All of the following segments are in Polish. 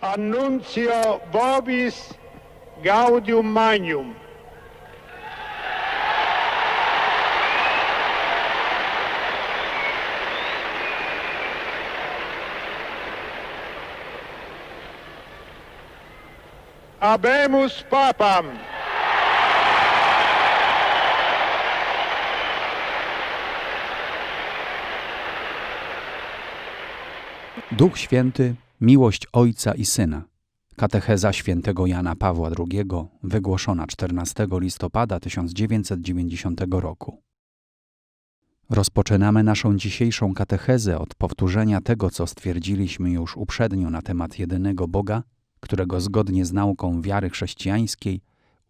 Annuncio vobis gaudium magnum. Habemus papam. Duch Święty, miłość Ojca i Syna. Katecheza świętego Jana Pawła II, wygłoszona 14 listopada 1990 roku. Rozpoczynamy naszą dzisiejszą katechezę od powtórzenia tego, co stwierdziliśmy już uprzednio na temat jedynego Boga, którego zgodnie z nauką wiary chrześcijańskiej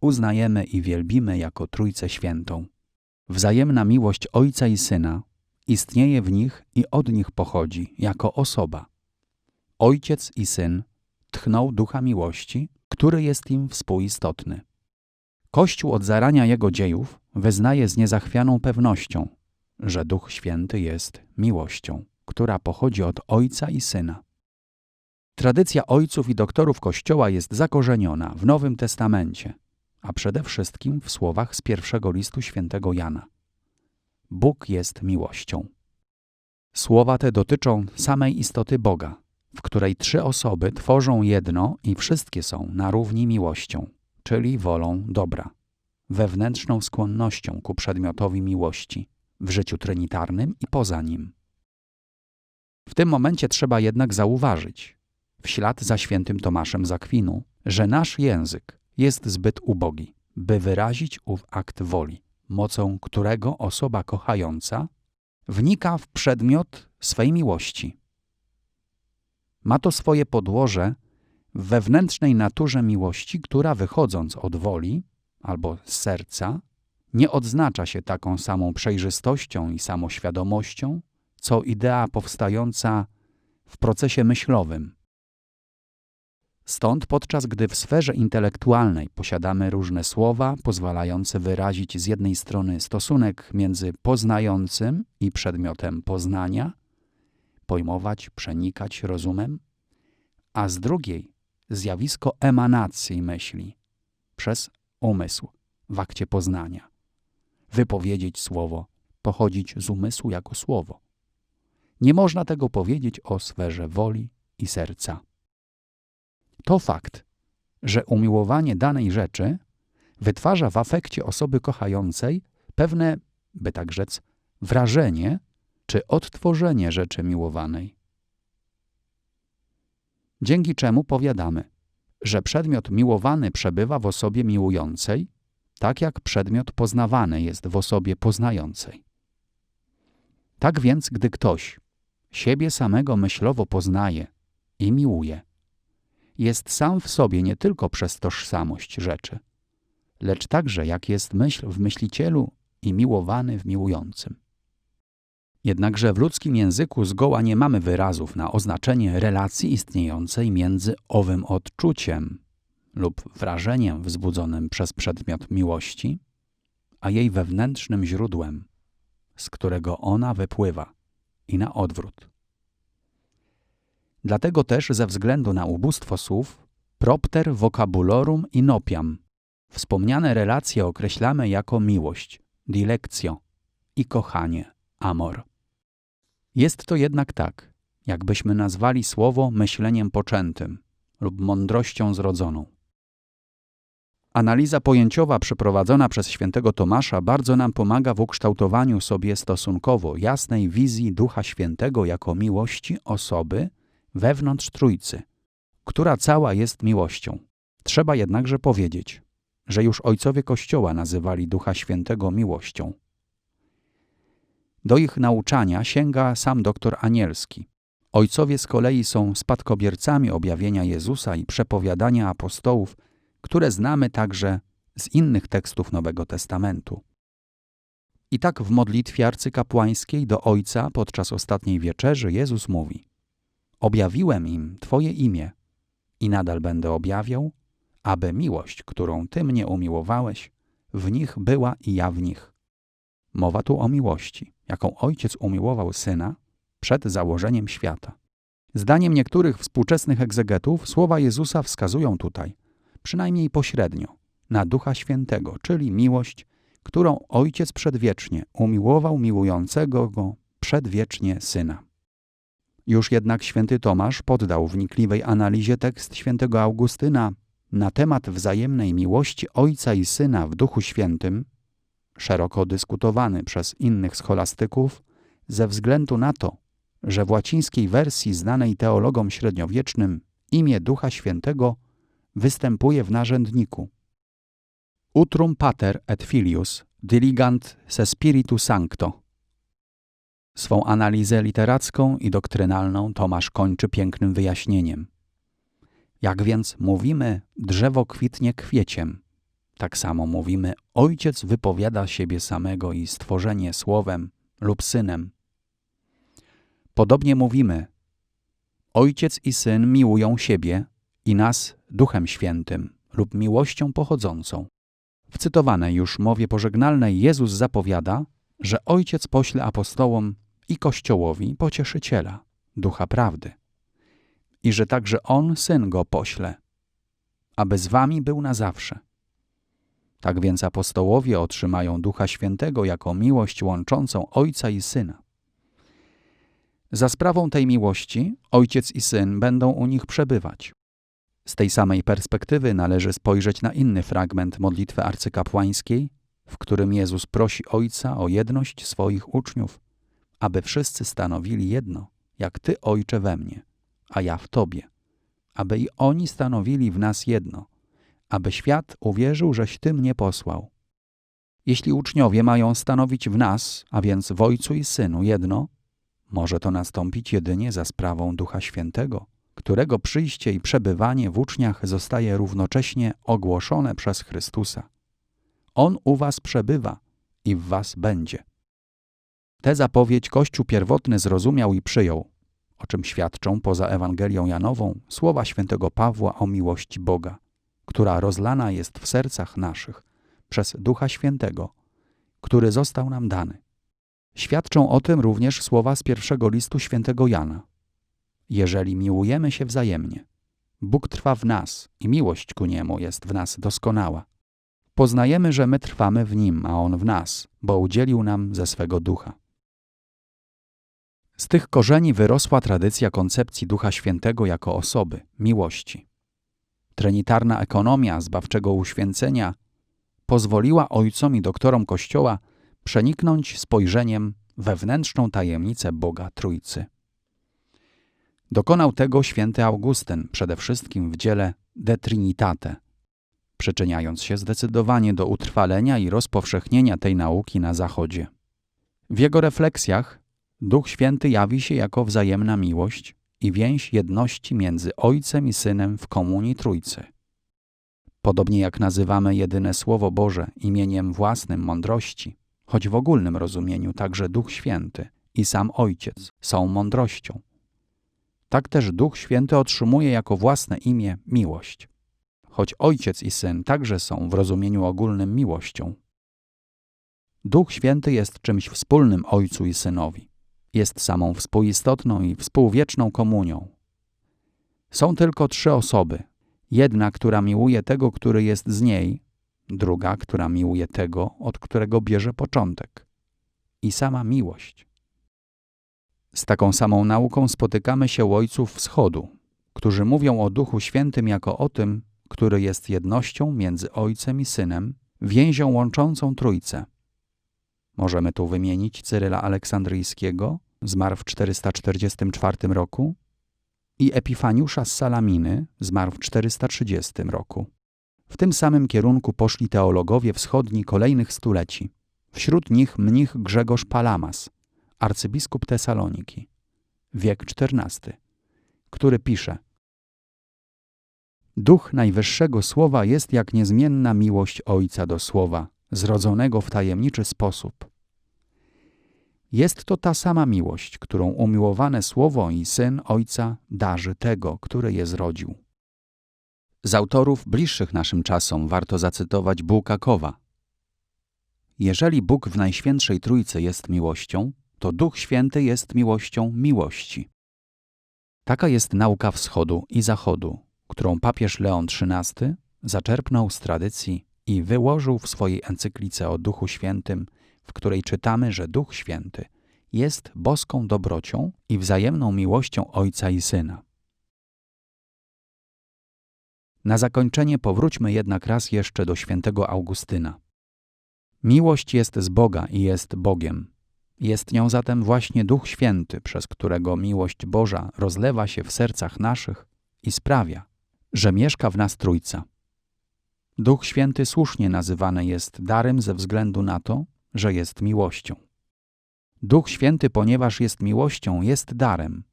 uznajemy i wielbimy jako Trójcę Świętą. Wzajemna miłość Ojca i Syna istnieje w nich i od nich pochodzi jako osoba. Ojciec i Syn tchnął ducha miłości, który jest im współistotny. Kościół od zarania jego dziejów wyznaje z niezachwianą pewnością, że Duch Święty jest miłością, która pochodzi od Ojca i Syna. Tradycja ojców i doktorów Kościoła jest zakorzeniona w Nowym Testamencie, a przede wszystkim w słowach z pierwszego listu świętego Jana. Bóg jest miłością. Słowa te dotyczą samej istoty Boga, w której trzy osoby tworzą jedno i wszystkie są na równi miłością, czyli wolą dobra, wewnętrzną skłonnością ku przedmiotowi miłości w życiu trinitarnym i poza nim. W tym momencie trzeba jednak zauważyć, w ślad za świętym Tomaszem z Akwinu, że nasz język jest zbyt ubogi, by wyrazić ów akt woli, mocą którego osoba kochająca wnika w przedmiot swej miłości. Ma to swoje podłoże w wewnętrznej naturze miłości, która wychodząc od woli albo z serca, nie odznacza się taką samą przejrzystością i samoświadomością, co idea powstająca w procesie myślowym. Stąd podczas gdy w sferze intelektualnej posiadamy różne słowa pozwalające wyrazić z jednej strony stosunek między poznającym i przedmiotem poznania, pojmować, przenikać rozumem, a z drugiej zjawisko emanacji myśli przez umysł w akcie poznania. Wypowiedzieć słowo, pochodzić z umysłu jako słowo. Nie można tego powiedzieć o sferze woli i serca. To fakt, że umiłowanie danej rzeczy wytwarza w afekcie osoby kochającej pewne, by tak rzec, wrażenie czy odtworzenie rzeczy miłowanej. Dzięki czemu powiadamy, że przedmiot miłowany przebywa w osobie miłującej, tak jak przedmiot poznawany jest w osobie poznającej. Tak więc, gdy ktoś siebie samego myślowo poznaje i miłuje, jest sam w sobie nie tylko przez tożsamość rzeczy, lecz także jak jest myśl w myślicielu i miłowany w miłującym. Jednakże w ludzkim języku zgoła nie mamy wyrazów na oznaczenie relacji istniejącej między owym odczuciem lub wrażeniem wzbudzonym przez przedmiot miłości, a jej wewnętrznym źródłem, z którego ona wypływa i na odwrót. Dlatego też ze względu na ubóstwo słów, propter vocabulorum inopiam, wspomniane relacje określamy jako miłość, dilectio i kochanie, amor. Jest to jednak tak, jakbyśmy nazwali słowo myśleniem poczętym lub mądrością zrodzoną. Analiza pojęciowa przeprowadzona przez świętego Tomasza bardzo nam pomaga w ukształtowaniu sobie stosunkowo jasnej wizji Ducha Świętego jako miłości osoby wewnątrz Trójcy, która cała jest miłością. Trzeba jednakże powiedzieć, że już ojcowie Kościoła nazywali Ducha Świętego miłością. Do ich nauczania sięga sam doktor Anielski. Ojcowie z kolei są spadkobiercami objawienia Jezusa i przepowiadania apostołów, które znamy także z innych tekstów Nowego Testamentu. I tak w modlitwie arcykapłańskiej do Ojca podczas ostatniej wieczerzy Jezus mówi: Objawiłem im Twoje imię i nadal będę objawiał, aby miłość, którą Ty mnie umiłowałeś, w nich była i ja w nich. Mowa tu o miłości, jaką Ojciec umiłował Syna przed założeniem świata. Zdaniem niektórych współczesnych egzegetów słowa Jezusa wskazują tutaj, przynajmniej pośrednio, na Ducha Świętego, czyli miłość, którą Ojciec przedwiecznie umiłował miłującego Go przedwiecznie Syna. Już jednak święty Tomasz poddał wnikliwej analizie tekst świętego Augustyna na temat wzajemnej miłości Ojca i Syna w Duchu Świętym, szeroko dyskutowany przez innych scholastyków, ze względu na to, że w łacińskiej wersji znanej teologom średniowiecznym imię Ducha Świętego występuje w narzędniku. Utrum pater et filius diligant se spiritu sancto. Swą analizę literacką i doktrynalną Tomasz kończy pięknym wyjaśnieniem. Jak więc mówimy, drzewo kwitnie kwieciem, tak samo mówimy, ojciec wypowiada siebie samego i stworzenie słowem lub synem. Podobnie mówimy, ojciec i syn miłują siebie i nas duchem świętym lub miłością pochodzącą. W cytowanej już mowie pożegnalnej Jezus zapowiada, że Ojciec pośle apostołom i Kościołowi pocieszyciela, ducha prawdy, i że także On, Syn, go pośle, aby z wami był na zawsze. Tak więc apostołowie otrzymają Ducha Świętego jako miłość łączącą Ojca i Syna. Za sprawą tej miłości Ojciec i Syn będą u nich przebywać. Z tej samej perspektywy należy spojrzeć na inny fragment modlitwy arcykapłańskiej, w którym Jezus prosi Ojca o jedność swoich uczniów, aby wszyscy stanowili jedno, jak Ty, Ojcze, we mnie, a ja w Tobie, aby i oni stanowili w nas jedno, aby świat uwierzył, żeś Ty mnie posłał. Jeśli uczniowie mają stanowić w nas, a więc w Ojcu i Synu jedno, może to nastąpić jedynie za sprawą Ducha Świętego, którego przyjście i przebywanie w uczniach zostaje równocześnie ogłoszone przez Chrystusa. On u was przebywa i w was będzie. Tę zapowiedź Kościół pierwotny zrozumiał i przyjął, o czym świadczą poza Ewangelią Janową słowa świętego Pawła o miłości Boga, która rozlana jest w sercach naszych przez Ducha Świętego, który został nam dany. Świadczą o tym również słowa z pierwszego listu świętego Jana. Jeżeli miłujemy się wzajemnie, Bóg trwa w nas i miłość ku Niemu jest w nas doskonała. Poznajemy, że my trwamy w Nim, a On w nas, bo udzielił nam ze swego ducha. Z tych korzeni wyrosła tradycja koncepcji Ducha Świętego jako osoby, miłości. Trinitarna ekonomia zbawczego uświęcenia pozwoliła ojcom i doktorom Kościoła przeniknąć spojrzeniem wewnętrzną tajemnicę Boga Trójcy. Dokonał tego święty Augustyn przede wszystkim w dziele De Trinitate, przyczyniając się zdecydowanie do utrwalenia i rozpowszechnienia tej nauki na Zachodzie. W jego refleksjach Duch Święty jawi się jako wzajemna miłość i więź jedności między Ojcem i Synem w komunii Trójcy. Podobnie jak nazywamy jedyne Słowo Boże imieniem własnym mądrości, choć w ogólnym rozumieniu także Duch Święty i sam Ojciec są mądrością. Tak też Duch Święty otrzymuje jako własne imię miłość, choć Ojciec i Syn także są w rozumieniu ogólnym miłością. Duch Święty jest czymś wspólnym Ojcu i Synowi. Jest samą współistotną i współwieczną komunią. Są tylko trzy osoby. Jedna, która miłuje tego, który jest z niej, druga, która miłuje tego, od którego bierze początek. I sama miłość. Z taką samą nauką spotykamy się u ojców wschodu, którzy mówią o Duchu Świętym jako o tym, który jest jednością między Ojcem i Synem, więzią łączącą Trójcę. Możemy tu wymienić Cyryla Aleksandryjskiego, zmarł w 444 roku, i Epifaniusza z Salaminy, zmarł w 430 roku. W tym samym kierunku poszli teologowie wschodni kolejnych stuleci. Wśród nich mnich Grzegorz Palamas, arcybiskup Tesaloniki, wiek XIV, który pisze Duch Najwyższego Słowa jest jak niezmienna miłość Ojca do Słowa, zrodzonego w tajemniczy sposób. Jest to ta sama miłość, którą umiłowane Słowo i Syn Ojca darzy tego, który je zrodził. Z autorów bliższych naszym czasom warto zacytować Bułkakowa. Jeżeli Bóg w Najświętszej Trójcy jest miłością, to Duch Święty jest miłością miłości. Taka jest nauka wschodu i zachodu, którą papież Leon XIII zaczerpnął z tradycji i wyłożył w swojej encyklice o Duchu Świętym, w której czytamy, że Duch Święty jest boską dobrocią i wzajemną miłością Ojca i Syna. Na zakończenie powróćmy jednak raz jeszcze do świętego Augustyna. Miłość jest z Boga i jest Bogiem. Jest nią zatem właśnie Duch Święty, przez którego miłość Boża rozlewa się w sercach naszych i sprawia, że mieszka w nas Trójca. Duch Święty słusznie nazywany jest darem ze względu na to, że jest miłością. Duch Święty, ponieważ jest miłością, jest darem.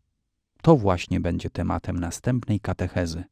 To właśnie będzie tematem następnej katechezy.